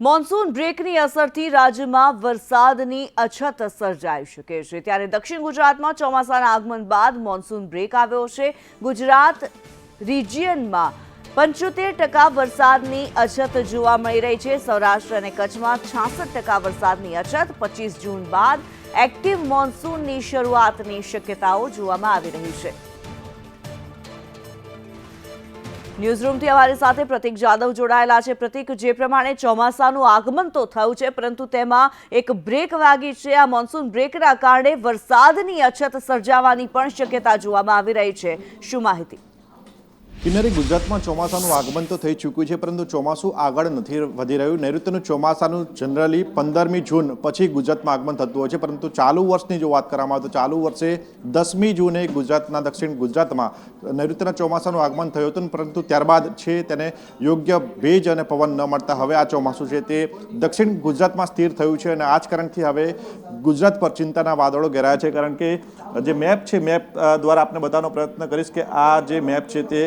Monsoon બ્રેકની અસરથી રાજ્યમાં વરસાદની અછત સર્જાઈ શકે છે. ત્યારે દક્ષિણ ગુજરાતમાં ચોમાસાના આગમન બાદ મોન્સૂન બ્રેક આવ્યો છે. ગુજરાત રિજિયનમાં પંચોતેર ટકા વરસાદની અછત જોવા મળી રહી છે. સૌરાષ્ટ્ર અને કચ્છમાં છાસઠ ટકા વરસાદની અછત. પચીસ જૂન બાદ એક્ટિવ મોન્સૂનની શરૂઆતની શક્યતાઓ જોવામાં આવી રહી છે. ન્યૂઝરૂમથી અમારી સાથે પ્રતિક જાદવ જોડાયેલા છે. પ્રતિક, જે પ્રમાણે ચોમાસાનું આગમન તો થયું છે, પરંતુ તેમાં એક બ્રેક વાગી છે. આ મોન્સૂન બ્રેકના કારણે વરસાદની અછત સર્જાવાની પણ શક્યતા જોવામાં આવી રહી છે. શું માહિતી? કિન્નરી ગુજરાતમાં ચોમાસાનું આગમન તો થઈ ચૂક્યું છે, પરંતુ ચોમાસું આગળ નથી વધી રહ્યું. નૈઋત્યનું ચોમાસાનું જનરલી પંદરમી જૂન પછી ગુજરાતમાં આગમન થતું હોય છે, પરંતુ ચાલુ વર્ષની જો વાત કરવામાં આવે તો ચાલુ વર્ષે દસમી જૂને ગુજરાતના દક્ષિણ ગુજરાતમાં નૈઋત્યના ચોમાસાનું આગમન થયું હતું, પરંતુ ત્યારબાદ છે તેને યોગ્ય ભેજ અને પવન ન મળતા હવે આ ચોમાસું છે તે દક્ષિણ ગુજરાતમાં સ્થિર થયું છે અને આ જ કારણથી હવે ગુજરાત પર ચિંતાના વાદળો ઘેરાયા છે, કારણ કે જે મેપ છે, મેપ દ્વારા આપણે બતાવવાનો પ્રયત્ન કરીશ કે આ જે મેપ છે તે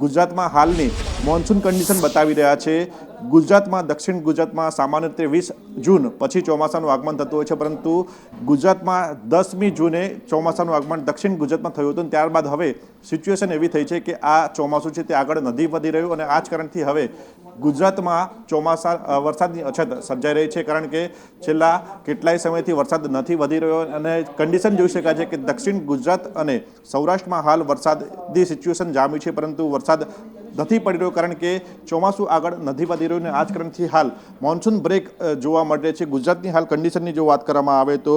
ગુજરાતમાં હાલની મોન્સૂન કન્ડિશન બતાવી રહ્યા છે. ગુજરાતમાં, દક્ષિણ ગુજરાતમાં સામાન્ય રીતે વીસ જૂન પછી ચોમાસાનું આગમન થતું હોય છે, પરંતુ ગુજરાતમાં દસમી જૂને ચોમાસાનું આગમન દક્ષિણ ગુજરાતમાં થયું હતું અને ત્યારબાદ હવે સિચ્યુએશન એવી થઈ છે કે આ ચોમાસું છે તે આગળ નથી વધી રહ્યું અને આ જ કારણથી હવે ગુજરાતમાં ચોમાસા વરસાદની અછત સર્જાઈ રહી છે, કારણ કે છેલ્લા કેટલાય સમયથી વરસાદ નથી વધી રહ્યો અને કન્ડિશન જોઈ શકાય છે કે દક્ષિણ ગુજરાત અને સૌરાષ્ટ્રમાં હાલ વરસાદની સિચ્યુએશન જામી છે, પરંતુ વરસાદ નથી પડી રહ્યો કારણ કે ચોમાસું આગળ નથી વધી રહ્યું અને આ જ કારણથી હાલ મોન્સૂન બ્રેક જોવા મળે છે. ગુજરાતની હાલ કન્ડિશનની જો વાત કરવામાં આવે તો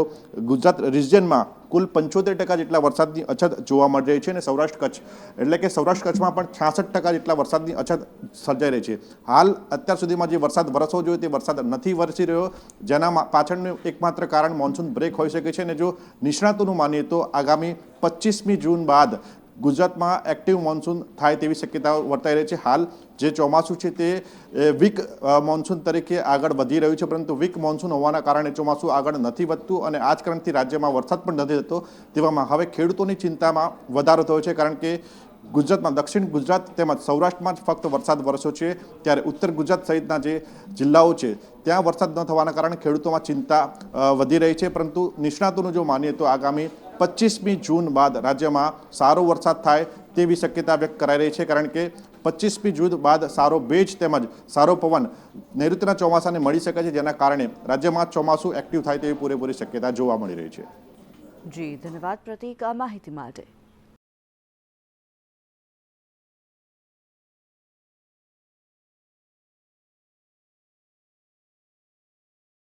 ગુજરાત રિજિયનમાં કુલ પંચોતેર ટકા જેટલા વરસાદની અછત જોવા મળી રહી છે અને સૌરાષ્ટ્ર કચ્છ, એટલે કે સૌરાષ્ટ્ર કચ્છમાં પણ છાસઠ ટકા જેટલા વરસાદની અછત સર્જાઈ રહી છે. હાલ અત્યાર સુધીમાં જે વરસાદ વરસવો જોઈએ તે વરસાદ નથી વરસી રહ્યો, જેના પાછળનું એકમાત્ર કારણ મોન્સૂન બ્રેક હોઈ શકે છે. અને જો નિષ્ણાતોનું માનીએ તો આગામી પચીસમી જૂન બાદ ગુજરાતમાં એક્ટિવ મોન્સૂન થાય તેવી શક્યતાઓ વર્તાઈ રહી છે. હાલ જે ચોમાસું છે તે વીક મોન્સૂન તરીકે આગળ વધી રહ્યું છે, પરંતુ વીક મોન્સૂન હોવાના કારણે ચોમાસું આગળ નથી વધતું અને આ કારણથી રાજ્યમાં વરસાદ પણ નથી થતો. તેવામાં હવે ખેડૂતોની ચિંતામાં વધારો થયો છે, કારણ કે ગુજરાતમાં, દક્ષિણ ગુજરાત તેમજ સૌરાષ્ટ્રમાં જ ફક્ત વરસાદ વરસ્યો છે. ત્યારે ઉત્તર ગુજરાત સહિતના જે જિલ્લાઓ છે, ત્યાં વરસાદ ન થવાના કારણે ખેડૂતોમાં ચિંતા વધી રહી છે. પરંતુ નિષ્ણાતોનું જો માનીએ તો આગામી પચીસમી જૂન બાદ રાજ્યમાં સારો વરસાદ થાય તેવી શક્યતા વ્યક્ત કરાઈ રહી છે. કારણ કે પચીસમી જૂન બાદ સારો ભેજ તેમજ સારો પવન નૈઋત્યના ચોમાસાને મળી શકે છે. જેના કારણે રાજ્યમાં ચોમાસું એક્ટિવ થાય તેવી પૂરેપૂરી શક્યતા જોવા મળી રહી છે. જી, ધન્યવાદ પ્રતિક આ માહિતી માટે.